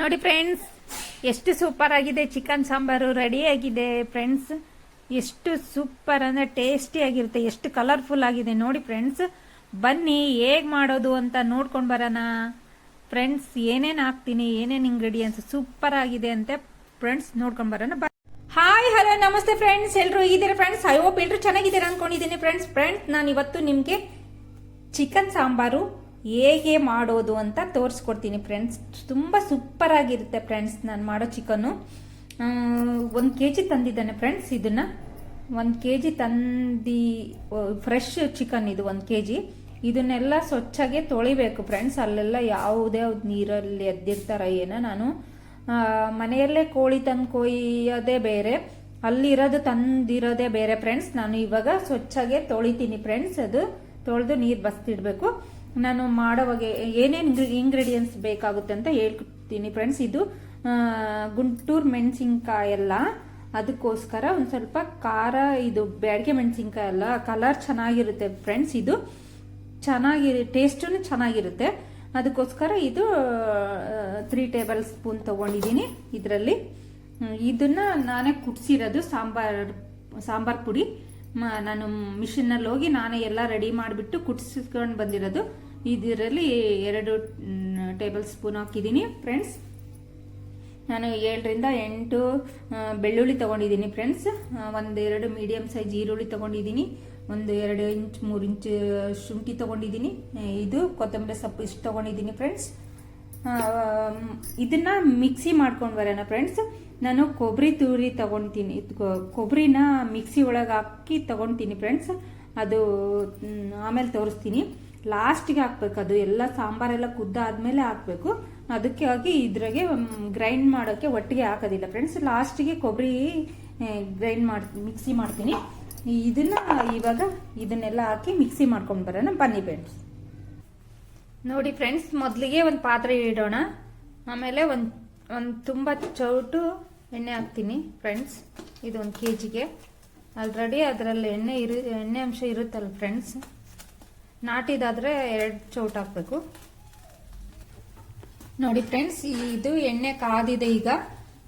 ನೋಡಿ ಫ್ರೆಂಡ್ಸ್ ಎಷ್ಟು ಸೂಪರ್ ಆಗಿದೆ. ಚಿಕನ್ ಸಾಂಬಾರು ರೆಡಿ ಆಗಿದೆ ಫ್ರೆಂಡ್ಸ್ ಎಷ್ಟು ಸೂಪರ್ ಅಂದರೆ ಟೇಸ್ಟಿ ಆಗಿರುತ್ತೆ. ಎಷ್ಟು ಕಲರ್ಫುಲ್ ಆಗಿದೆ ನೋಡಿ ಫ್ರೆಂಡ್ಸ್ ಬನ್ನಿ, ಹೇಗೆ ಮಾಡೋದು ಅಂತ ನೋಡ್ಕೊಂಡು ಬರೋಣ. ಫ್ರೆಂಡ್ಸ್ ಏನೇನು ಹಾಕ್ತೀನಿ, ಏನೇನು ಇಂಗ್ರೀಡಿಯೆಂಟ್ಸ್ ಸೂಪರ್ ಆಗಿದೆ ಅಂತ ಫ್ರೆಂಡ್ಸ್ ನೋಡ್ಕೊಂಡು ಬರೋಣ. ಹಾಯ್ ಹಲೋ ನಮಸ್ತೆ ಫ್ರೆಂಡ್ಸ್ ಎಲ್ಲರೂ ಹೇಗಿದ್ದೀರಾ ಫ್ರೆಂಡ್ಸ್ ಐ ಹೋಪ್ ಎಲ್ಲರೂ ಚೆನ್ನಾಗಿದ್ದೀರಾ ಅನ್ಕೊಂಡಿದ್ದೀನಿ ಫ್ರೆಂಡ್ಸ್ ಫ್ರೆಂಡ್ಸ್ ನಾನು ಇವತ್ತು ನಿಮಗೆ ಚಿಕನ್ ಸಾಂಬಾರು ಹೇಗೆ ಮಾಡೋದು ಅಂತ ತೋರಿಸ್ಕೊಡ್ತೀನಿ ಫ್ರೆಂಡ್ಸ್ ತುಂಬ ಸೂಪರ್ ಆಗಿರುತ್ತೆ ಫ್ರೆಂಡ್ಸ್ ನಾನು ಮಾಡೋ ಚಿಕನ್ನು ಒಂದು ಕೆ ಜಿ ತಂದಿದ್ದಾನೆ ಫ್ರೆಂಡ್ಸ್ ಇದನ್ನ. ಒಂದು ಕೆ ಜಿ ತಂದಿ ಫ್ರೆಶ್ ಚಿಕನ್ ಇದು ಒಂದು ಕೆ ಜಿ ಇದನ್ನೆಲ್ಲ ಸ್ವಚ್ಛಾಗೆ ತೊಳಿಬೇಕು ಫ್ರೆಂಡ್ಸ್ ಅಲ್ಲೆಲ್ಲ ಯಾವುದೇ ನೀರಲ್ಲಿ ಎದ್ದಿರ್ತಾರ ಏನೋ ನಾನು. ಮನೆಯಲ್ಲೇ ಕೋಳಿ ತಂದು ಕೊಯ್ಯೋದೇ ಬೇರೆ. ಅಲ್ಲಿರೋದು ತಂದಿರೋದೇ ಬೇರೆ ಫ್ರೆಂಡ್ಸ್ ನಾನು ಇವಾಗ ಸ್ವಚ್ಛಾಗೆ ತೊಳಿತೀನಿ ಫ್ರೆಂಡ್ಸ್ ಅದು ತೊಳೆದು ನೀರು ಬಸ್ತಿಡ್ಬೇಕು. ನಾನು ಮಾಡೋವಾಗ ಏನೇನು ಇಂಗ್ರೀಡಿಯೆಂಟ್ಸ್ ಬೇಕಾಗುತ್ತೆ ಅಂತ ಹೇಳ್ತೀನಿ ಫ್ರೆಂಡ್ಸ್ ಇದು ಗುಂಟೂರು ಮೆಣಸಿನ್ಕಾಯಿ ಎಲ್ಲ. ಅದಕ್ಕೋಸ್ಕರ ಒಂದು ಸ್ವಲ್ಪ ಖಾರ, ಇದು ಬ್ಯಾಡಿಗೆ ಮೆಣಸಿನ್ಕಾಯಿ ಎಲ್ಲ ಕಲರ್ ಚೆನ್ನಾಗಿರುತ್ತೆ ಫ್ರೆಂಡ್ಸ್ ಇದು ಚೆನ್ನಾಗಿ ಟೇಸ್ಟೂ ಚೆನ್ನಾಗಿರುತ್ತೆ. ಅದಕ್ಕೋಸ್ಕರ ಇದು ತ್ರೀ ಟೇಬಲ್ ಸ್ಪೂನ್ ತಗೊಂಡಿದ್ದೀನಿ ಇದರಲ್ಲಿ. ಇದನ್ನ ನಾನೇ ಕುಟ್ಸಿರೋದು ಸಾಂಬಾರ್ ಸಾಂಬಾರ್ ಪುಡಿ. ನಾನು ಮಿಷಿನಲ್ಲಿ ಹೋಗಿ ನಾನೇ ಎಲ್ಲ ರೆಡಿ ಮಾಡಿಬಿಟ್ಟು ಕುಟ್ಸಿಸ್ಕೊಂಡು ಬಂದಿರೋದು. ಇದರಲ್ಲಿ ಎರಡು ಟೇಬಲ್ ಸ್ಪೂನ್ ಹಾಕಿದ್ದೀನಿ ಫ್ರೆಂಡ್ಸ್. ನಾನು ಏಳರಿಂದ ಎಂಟು ಬೆಳ್ಳುಳ್ಳಿ ತೊಗೊಂಡಿದ್ದೀನಿ ಫ್ರೆಂಡ್ಸ್. ಒಂದೆರಡು ಮೀಡಿಯಮ್ ಸೈಜ್ ಈರುಳ್ಳಿ ತೊಗೊಂಡಿದ್ದೀನಿ. ಒಂದು ಎರಡು ಇಂಚ್, ಮೂರು ಇಂಚ್ ಶುಂಠಿ ತೊಗೊಂಡಿದ್ದೀನಿ. ಇದು ಕೊತ್ತಂಬರಿ ಸೊಪ್ಪು ಇಷ್ಟು ತೊಗೊಂಡಿದ್ದೀನಿ ಫ್ರೆಂಡ್ಸ್. ಇದನ್ನ ಮಿಕ್ಸಿ ಮಾಡ್ಕೊಂಡು ಬರೋಣ ಫ್ರೆಂಡ್ಸ್. ನಾನು ಕೊಬ್ಬರಿ ತುರಿ ತೊಗೊಳ್ತೀನಿ ಕೊಬ್ಬರಿನ ಮಿಕ್ಸಿ ಒಳಗೆ ಹಾಕಿ ತೊಗೊಳ್ತೀನಿ ಫ್ರೆಂಡ್ಸ್. ಅದು ಆಮೇಲೆ ತೋರಿಸ್ತೀನಿ. ಲಾಸ್ಟಿಗೆ ಹಾಕ್ಬೇಕು. ಅದು ಎಲ್ಲ ಸಾಂಬಾರೆಲ್ಲ ಕುದ್ದಾದ್ಮೇಲೆ ಹಾಕ್ಬೇಕು. ಅದಕ್ಕೆ ಹಾಕಿ ಇದ್ರಾಗೆ ಗ್ರೈಂಡ್ ಮಾಡೋಕ್ಕೆ ಒಟ್ಟಿಗೆ ಹಾಕೋದಿಲ್ಲ. ಫ್ರೆಂಡ್ಸ್ ಲಾಸ್ಟಿಗೆ ಕೊಬ್ಬರಿ ಗ್ರೈಂಡ್ ಮಾಡಿ ಮಿಕ್ಸಿ ಮಾಡ್ತೀನಿ. ಇದನ್ನ ಇವಾಗ ಇದನ್ನೆಲ್ಲ ಹಾಕಿ ಮಿಕ್ಸಿ ಮಾಡ್ಕೊಂಡು ಬರೋಣ. ಬನ್ನಿ ಫ್ರೆಂಡ್ಸ್ ನೋಡಿ ಫ್ರೆಂಡ್ಸ್ ಮೊದಲಿಗೆ ಒಂದು ಪಾತ್ರೆ ಇಡೋಣ. ಆಮೇಲೆ ಒಂದು ಒಂದು ತುಂಬ ಚೌಟು ಎಣ್ಣೆ ಹಾಕ್ತೀನಿ ಫ್ರೆಂಡ್ಸ್ ಇದು ಒಂದು ಕೆ ಜಿಗೆ ಆಲ್ರೆಡಿ ಅದರಲ್ಲಿ ಎಣ್ಣೆ ಇರು, ಎಣ್ಣೆ ಅಂಶ ಇರುತ್ತಲ್ಲ ಫ್ರೆಂಡ್ಸ್ ನಾಟಿದಾದ್ರೆ ಎರಡು ಚೌಟ್ ಹಾಕಬೇಕು. ನೋಡಿ ಫ್ರೆಂಡ್ಸ್ ಇದು ಎಣ್ಣೆ ಕಾದಿದೆ ಈಗ.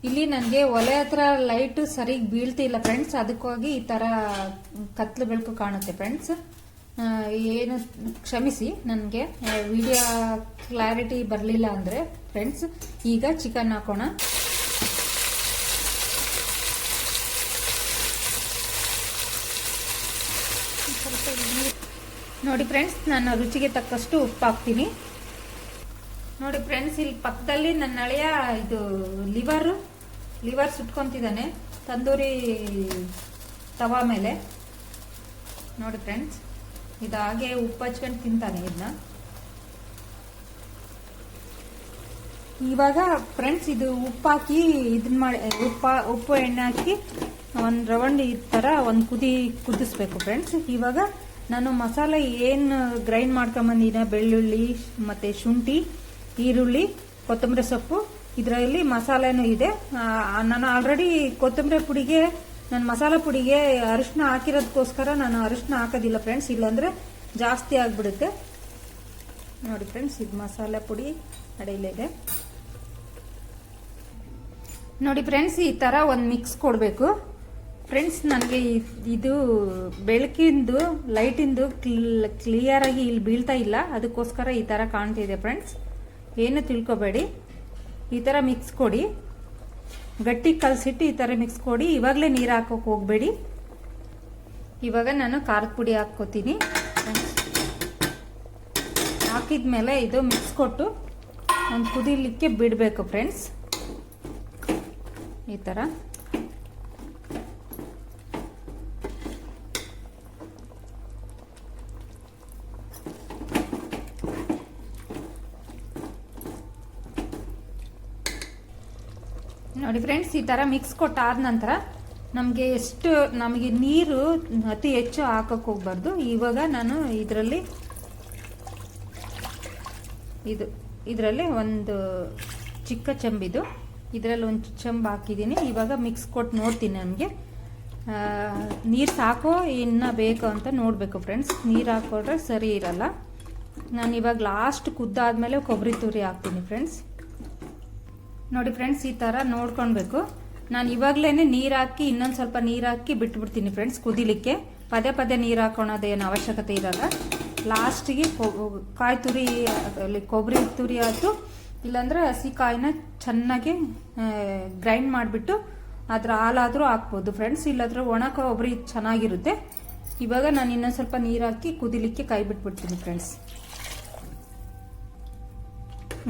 ಇಲ್ಲಿ ನನಗೆ ಒಲೆ ಹತ್ರ ಲೈಟ್ ಸರಿಗೆ ಬೀಳ್ತಿಲ್ಲ ಫ್ರೆಂಡ್ಸ್. ಅದಕ್ಕಾಗಿ ಈ ತರ ಕತ್ಲು ಬೆಳಕು ಕಾಣುತ್ತೆ ಫ್ರೆಂಡ್ಸ್. ಏನು ಕ್ಷಮಿಸಿ, ನನಗೆ ವಿಡಿಯೋ ಕ್ಲಾರಿಟಿ ಬರಲಿಲ್ಲ ಅಂದರೆ ಫ್ರೆಂಡ್ಸ್, ಈಗ ಚಿಕನ್ ಹಾಕೋಣ ಸ್ವಲ್ಪ ನೀರು- ನೋಡಿ ಫ್ರೆಂಡ್ಸ್ ನಾನು ರುಚಿಗೆ ತಕ್ಕಷ್ಟು ಉಪ್ಪು ಹಾಕ್ತೀನಿ ನೋಡಿ ಫ್ರೆಂಡ್ಸ್ ಇಲ್ಲಿ ಪಕ್ಕದಲ್ಲಿ ನನ್ನ ಹಳೆಯ ಇದು ಲಿವರ್ ಲಿವರ್ ಸುಟ್ಕೊತಿದ್ದಾನೆ, ತಂದೂರಿ ತವಾ ಮೇಲೆ. ನೋಡಿ ಫ್ರೆಂಡ್ಸ್ ಇದು ಹಾಗೆ ಉಪ್ಪು ಹಚ್ಕೊಂಡು ತಿಂತಾನೆ ಇದನ್ನ ಇವಾಗ ಫ್ರೆಂಡ್ಸ್ ಇದು ಉಪ್ಪು ಹಾಕಿ ಇದನ್ನ ಮಾಡಿ, ಉಪ್ಪ, ಉಪ್ಪು ಎಣ್ಣೆ ಹಾಕಿ ಒಂದು ರೌಂಡ್ ಈ ಥರ ಒಂದು ಕುದಿ ಕುದಿಸ್ಬೇಕು ಫ್ರೆಂಡ್ಸ್ ಇವಾಗ ನಾನು ಮಸಾಲೆ ಏನು ಗ್ರೈಂಡ್ ಮಾಡ್ಕೊಂಬಂದಿನ ಬೆಳ್ಳುಳ್ಳಿ, ಮತ್ತು ಶುಂಠಿ, ಈರುಳ್ಳಿ, ಕೊತ್ತಂಬರಿ ಸೊಪ್ಪು, ಇದರಲ್ಲಿ ಮಸಾಲೆನೂ ಇದೆ. ನಾನು ಆಲ್ರೆಡಿ ಕೊತ್ತಂಬರಿ ಪುಡಿಗೆ, ನಾನು ಮಸಾಲೆ ಪುಡಿಗೆ ಅರಿಶಿನ ಹಾಕಿರೋದಕ್ಕೋಸ್ಕರ ನಾನು ಅರಿಶಿನ ಹಾಕೋದಿಲ್ಲ ಫ್ರೆಂಡ್ಸ್ ಇಲ್ಲಾಂದ್ರೆ ಜಾಸ್ತಿ ಆಗಿಬಿಡುತ್ತೆ. ನೋಡಿ ಫ್ರೆಂಡ್ಸ್ ಇದು ಮಸಾಲೆ ಪುಡಿ ಅಡಿಲಿದೆ ನೋಡಿ ಫ್ರೆಂಡ್ಸ್ ಈ ಥರ ಒಂದು ಮಿಕ್ಸ್ ಕೊಡಬೇಕು. ಫ್ರೆಂಡ್ಸ್ ನನಗೆ ಇದು ಬೆಳಕಿಂದು, ಲೈಟಿಂದು ಕ್ಲಿಯರ್ ಆಗಿ ಇಲ್ಲಿ ಬೀಳ್ತಾ ಇಲ್ಲ. ಅದಕ್ಕೋಸ್ಕರ ಈ ಥರ ಕಾಣ್ತಿದೆ ಫ್ರೆಂಡ್ಸ್ ಏನು ತಿಳ್ಕೊಬೇಡಿ. ಈ ಥರ ಮಿಕ್ಸ್ ಕೊಡಿ. ಗಟ್ಟಿ ಕಲಸಿಟ್ಟು ಈ ಥರ ಮಿಕ್ಸ್ ಕೊಡಿ. ಇವಾಗಲೇ ನೀರು ಹಾಕೋಕೆ ಹೋಗಬೇಡಿ. ಇವಾಗ ನಾನು ಖಾರದ ಪುಡಿ ಹಾಕ್ಕೋತೀನಿ. ಹಾಕಿದ್ಮೇಲೆ ಇದು ಮಿಕ್ಸ್ ಕೊಟ್ಟು ಒಂದು ಕುದಿಲಿಕ್ಕೆ ಬಿಡಬೇಕು ಫ್ರೆಂಡ್ಸ್ ಈ ಥರ ನೋಡಿ ಫ್ರೆಂಡ್ಸ್, ಈ ಥರ ಮಿಕ್ಸ್ ಕೊಟ್ಟಾದ ನಂತರ ನಮಗೆ ಎಷ್ಟು, ನಮಗೆ ನೀರು ಅತಿ ಹೆಚ್ಚು ಹಾಕಕ್ಕೆ ಹೋಗ್ಬಾರ್ದು. ಇವಾಗ ನಾನು ಇದರಲ್ಲಿ ಇದು, ಇದರಲ್ಲಿ ಒಂದು ಚಿಕ್ಕ ಚಂಬಿದು. ಇದರಲ್ಲಿ ಒಂದು ಚೆಂಬು ಹಾಕಿದ್ದೀನಿ ಇವಾಗ ಮಿಕ್ಸ್ ಕೊಟ್ಟು ನೋಡ್ತೀನಿ ನನಗೆ ನೀರು ಸಾಕೋ, ಇನ್ನು ಬೇಕು ಅಂತ ನೋಡಬೇಕು ಫ್ರೆಂಡ್ಸ್. ನೀರು ಹಾಕೊಂಡ್ರೆ ಸರಿ ಇರಲ್ಲ. ನಾನು ಇವಾಗ ಲಾಸ್ಟ್ ಕುದ್ದಾದ್ಮೇಲೆ ಕೊಬ್ಬರಿ ತುರಿ ಹಾಕ್ತೀನಿ ಫ್ರೆಂಡ್ಸ್. ನೋಡಿ ಫ್ರೆಂಡ್ಸ್ ಈ ಥರ ನೋಡ್ಕೊಳ್ಬೇಕು. ನಾನು ಇವಾಗಲೇ ನೀರು ಹಾಕಿ, ಇನ್ನೊಂದು ಸ್ವಲ್ಪ ನೀರು ಹಾಕಿ ಬಿಟ್ಬಿಡ್ತೀನಿ ಫ್ರೆಂಡ್ಸ್ ಕುದಿಲಿಕ್ಕೆ. ಪದೇ ಪದೇ ನೀರು ಹಾಕೊಳೋದೇನು ಅವಶ್ಯಕತೆ ಇರಲ್ಲ. ಲಾಸ್ಟಿಗೆ ಕಾಯಿ ತುರಿ ಕೊಬ್ಬರಿ ತುರಿ ಆಯಿತು. ಇಲ್ಲಾಂದ್ರೆ ಹಸಿ ಕಾಯಿನ ಚೆನ್ನಾಗಿ ಗ್ರೈಂಡ್ ಮಾಡಿಬಿಟ್ಟು ಅದರ ಹಾಲಾದರೂ ಹಾಕ್ಬೋದು ಫ್ರೆಂಡ್ಸ್ ಇಲ್ಲಾದರೂ ಒಣ ಕೊಬ್ಬರಿ ಚೆನ್ನಾಗಿರುತ್ತೆ. ಇವಾಗ ನಾನು ಇನ್ನೊಂದು ಸ್ವಲ್ಪ ನೀರು ಹಾಕಿ ಕುದಿಲಿಕ್ಕೆ ಕೈ ಬಿಟ್ಬಿಡ್ತೀನಿ ಫ್ರೆಂಡ್ಸ್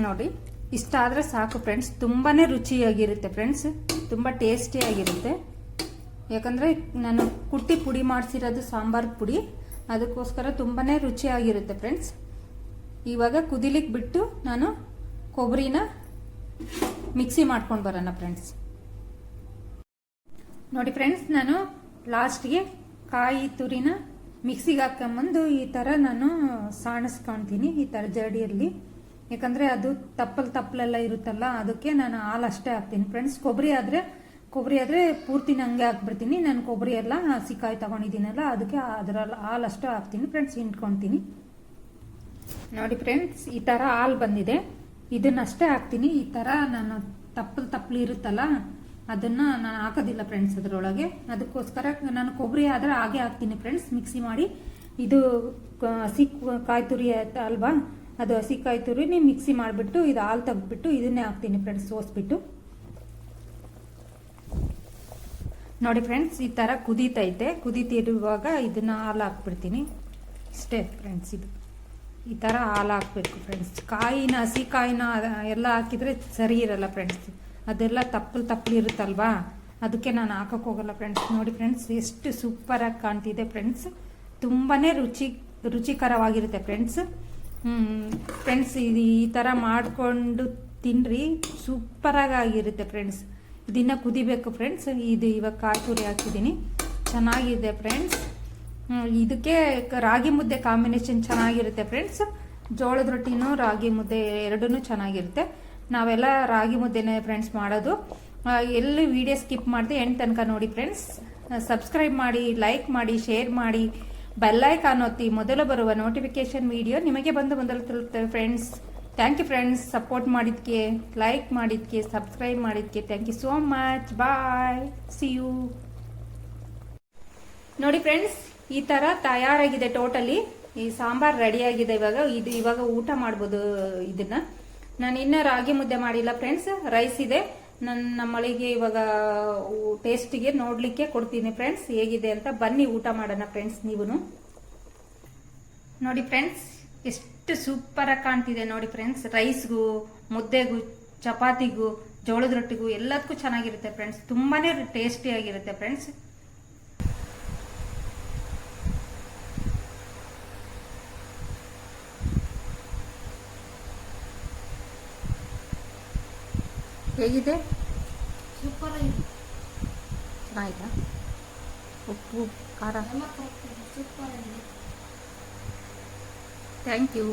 ನೋಡಿ. ಇಷ್ಟ ಆದರೆ ಸಾಕು ಫ್ರೆಂಡ್ಸ್ ತುಂಬಾ ರುಚಿಯಾಗಿರುತ್ತೆ ಫ್ರೆಂಡ್ಸ್ ತುಂಬ ಟೇಸ್ಟಿಯಾಗಿರುತ್ತೆ ಯಾಕಂದರೆ ನಾನು ಕುಟ್ಟಿ ಪುಡಿ ಮಾಡಿಸಿರೋದು ಸಾಂಬಾರ್ ಪುಡಿ. ಅದಕ್ಕೋಸ್ಕರ ತುಂಬಾ ರುಚಿಯಾಗಿರುತ್ತೆ ಫ್ರೆಂಡ್ಸ್ ಇವಾಗ ಕುದಿಲಿಕ್ಕೆ ಬಿಟ್ಟು ನಾನು ಕೊಬ್ಬರಿನ ಮಿಕ್ಸಿ ಮಾಡ್ಕೊಂಡು ಬರೋಣ ಫ್ರೆಂಡ್ಸ್ ನೋಡಿ ಫ್ರೆಂಡ್ಸ್ ನಾನು ಲಾಸ್ಟ್ಗೆ ಕಾಯಿ ತುರಿನ ಮಿಕ್ಸಿಗೆ ಹಾಕೊಂಬಂದು ಈ ಥರ ನಾನು ಸಾಣಿಸ್ಕೊಳ್ತೀನಿ ಈ ಥರ ಜಡಿಯಲ್ಲಿ ಯಾಕಂದರೆ ಅದು ತಪ್ಪಲ್ ತಪ್ಪಲೆಲ್ಲ ಇರುತ್ತಲ್ಲ, ಅದಕ್ಕೆ ನಾನು ಹಾಲು ಅಷ್ಟೇ ಹಾಕ್ತೀನಿ. ಫ್ರೆಂಡ್ಸ್ ಕೊಬ್ಬರಿ ಆದರೆ ಕೊಬ್ಬರಿ ಆದರೆ ಪೂರ್ತಿ ಹಂಗೆ ಹಾಕ್ಬಿಡ್ತೀನಿ. ನಾನು ಕೊಬ್ಬರಿ ಎಲ್ಲ ಹಸಿ ಕಾಯಿ ತಗೊಂಡಿದ್ದೀನಲ್ಲ, ಅದಕ್ಕೆ ಅದರಲ್ಲಿ ಹಾಲು ಅಷ್ಟೇ ಹಾಕ್ತೀನಿ. ಫ್ರೆಂಡ್ಸ್ ಹಿಂಡ್ಕೊತೀನಿ. ನೋಡಿ ಫ್ರೆಂಡ್ಸ್ ಈ ಥರ ಹಾಲು ಬಂದಿದೆ. ಇದನ್ನಷ್ಟೇ ಹಾಕ್ತೀನಿ. ಈ ಥರ ನಾನು ತಪ್ಪಲ್ ತಪ್ಪಲು ಇರುತ್ತಲ್ಲ, ಅದನ್ನ ನಾನು ಹಾಕೋದಿಲ್ಲ ಫ್ರೆಂಡ್ಸ್ ಅದರೊಳಗೆ. ಅದಕ್ಕೋಸ್ಕರ ನಾನು ಕೊಬ್ಬರಿ ಆದರೆ ಹಾಗೆ ಹಾಕ್ತೀನಿ ಫ್ರೆಂಡ್ಸ್ ಮಿಕ್ಸಿ ಮಾಡಿ. ಇದು ಹಸಿ ಕಾಯಿ ತುರಿ ಅಲ್ವಾ? ಅದು ಹಸಿಕಾಯಿ ತುರಿನಿ ಮಿಕ್ಸಿ ಮಾಡಿಬಿಟ್ಟು ಇದು ಹಾಲು ತೆಗೆದ್ಬಿಟ್ಟು ಇದನ್ನೇ ಹಾಕ್ತೀನಿ ಫ್ರೆಂಡ್ಸ್ ಸೋಸ್ಬಿಟ್ಟು. ನೋಡಿ ಫ್ರೆಂಡ್ಸ್ ಈ ಥರ ಕುದೀತೈತೆ ಕುದೀತಿರುವಾಗ ಇದನ್ನು ಹಾಲು ಹಾಕ್ಬಿಡ್ತೀನಿ. ಇಷ್ಟೇ ಫ್ರೆಂಡ್ಸ್ ಇದು. ಈ ಥರ ಹಾಲು ಹಾಕ್ಬೇಕು ಫ್ರೆಂಡ್ಸ್ ಕಾಯಿನ ಹಸಿ ಕಾಯಿನ ಎಲ್ಲ ಹಾಕಿದರೆ ಸರಿ ಇರಲ್ಲ ಫ್ರೆಂಡ್ಸ್ ಅದೆಲ್ಲ ತಪ್ಪಲು ತಪ್ಪಲು ಇರುತ್ತಲ್ವಾ? ಅದಕ್ಕೆ ನಾನು ಹಾಕಕ್ಕೆ ಹೋಗಲ್ಲ ಫ್ರೆಂಡ್ಸ್ ನೋಡಿ ಫ್ರೆಂಡ್ಸ್ ಎಷ್ಟು ಸೂಪರಾಗಿ ಕಾಣ್ತಿದೆ ಫ್ರೆಂಡ್ಸ್ ತುಂಬಾ ರುಚಿ, ರುಚಿಕರವಾಗಿರುತ್ತೆ ಫ್ರೆಂಡ್ಸ್ ಫ್ರೆಂಡ್ಸ್ ಇದು ಈ ಥರ ಮಾಡಿಕೊಂಡು ತಿನ್ರಿ ಸೂಪರಾಗಿ ಆಗಿರುತ್ತೆ ಫ್ರೆಂಡ್ಸ್ ದಿನ ಕುದಿಬೇಕು ಫ್ರೆಂಡ್ಸ್ ಇದು ಇವಾಗ ಕಾಯಿ ತುರಿ ಹಾಕಿದ್ದೀನಿ. ಚೆನ್ನಾಗಿದೆ ಫ್ರೆಂಡ್ಸ್ ಇದಕ್ಕೆ ರಾಗಿ ಮುದ್ದೆ ಕಾಂಬಿನೇಷನ್ ಚೆನ್ನಾಗಿರುತ್ತೆ ಫ್ರೆಂಡ್ಸ್ ಜೋಳದ ರೊಟ್ಟಿನೂ ರಾಗಿ ಮುದ್ದೆ ಎರಡೂ ಚೆನ್ನಾಗಿರುತ್ತೆ. ನಾವೆಲ್ಲ ರಾಗಿ ಮುದ್ದೆನೇ ಫ್ರೆಂಡ್ಸ್ ಮಾಡೋದು. ಎಲ್ಲಿ ವಿಡಿಯೋ ಸ್ಕಿಪ್ ಮಾಡಿದೆ ಎಂಟು ತನಕ ನೋಡಿ ಫ್ರೆಂಡ್ಸ್ ಸಬ್ಸ್ಕ್ರೈಬ್ ಮಾಡಿ ಲೈಕ್ ಮಾಡಿ ಶೇರ್ ಮಾಡಿ. ಬೆಲ್ಲೈಕಾನ್ ಒತ್ತಿ ಮೊದಲು ಬರುವ ನೋಟಿಫಿಕೇಶನ್ ವಿಡಿಯೋ ನಿಮಗೆ ಬಂದು ಮೊದಲು ತಲುಪ್ತವೆ friends thank you friends support ಮಾಡಿದ್ಕೆ like ಮಾಡಿದ್ಕೆ ಸಬ್ಸ್ಕ್ರೈಬ್ ಮಾಡಿದ್ದಕ್ಕೆ thank you so much bye see you ನೋಡಿ ಫ್ರೆಂಡ್ಸ್ ಈ ಥರ ತಯಾರಾಗಿದೆ ಟೋಟಲಿ ಈ ಸಾಂಬಾರ್ ರೆಡಿಯಾಗಿದೆ ಇವಾಗ. ಇದು ಇವಾಗ ಊಟ ಮಾಡ್ಬೋದು ಇದನ್ನ. ನಾನು ಇನ್ನೂ ರಾಗಿ ಮುದ್ದೆ ಮಾಡಿಲ್ಲ ಫ್ರೆಂಡ್ಸ್ ರೈಸ್ ಇದೆ. ನನ್ನ ನಮ್ಮಳಿಗೆ ಇವಾಗ ಟೇಸ್ಟಿಗೆ ನೋಡ್ಲಿಕ್ಕೆ ಕೊಡ್ತೀನಿ ಫ್ರೆಂಡ್ಸ್ ಹೇಗಿದೆ ಅಂತ ಬನ್ನಿ ಊಟ ಮಾಡೋಣ ಫ್ರೆಂಡ್ಸ್ ನೀವು ನೋಡಿ ಫ್ರೆಂಡ್ಸ್ ಎಷ್ಟು ಸೂಪರಾಗಿ ಕಾಣ್ತಿದೆ ನೋಡಿ ಫ್ರೆಂಡ್ಸ್ ರೈಸ್ಗೂ ಮುದ್ದೆಗೂ, ಚಪಾತಿಗೂ, ಜೋಳದ ರೊಟ್ಟಿಗೂ ಎಲ್ಲದಕ್ಕೂ ಚೆನ್ನಾಗಿರುತ್ತೆ ಫ್ರೆಂಡ್ಸ್ ತುಂಬಾನೇ ಟೇಸ್ಟಿ ಆಗಿರುತ್ತೆ ಫ್ರೆಂಡ್ಸ್ ಹೇಗಿದೆ? ಸೂಪರ್ ಆಗಿದೆ. ಚೆನ್ನಾಗಿದಾ ಉಪ್ಪು ಖಾರ? ಎಲ್ಲ ಕರೆಕ್ಟ್ ಇದೆ ಸೂಪರ್ ಆಗಿದೆ. Thank you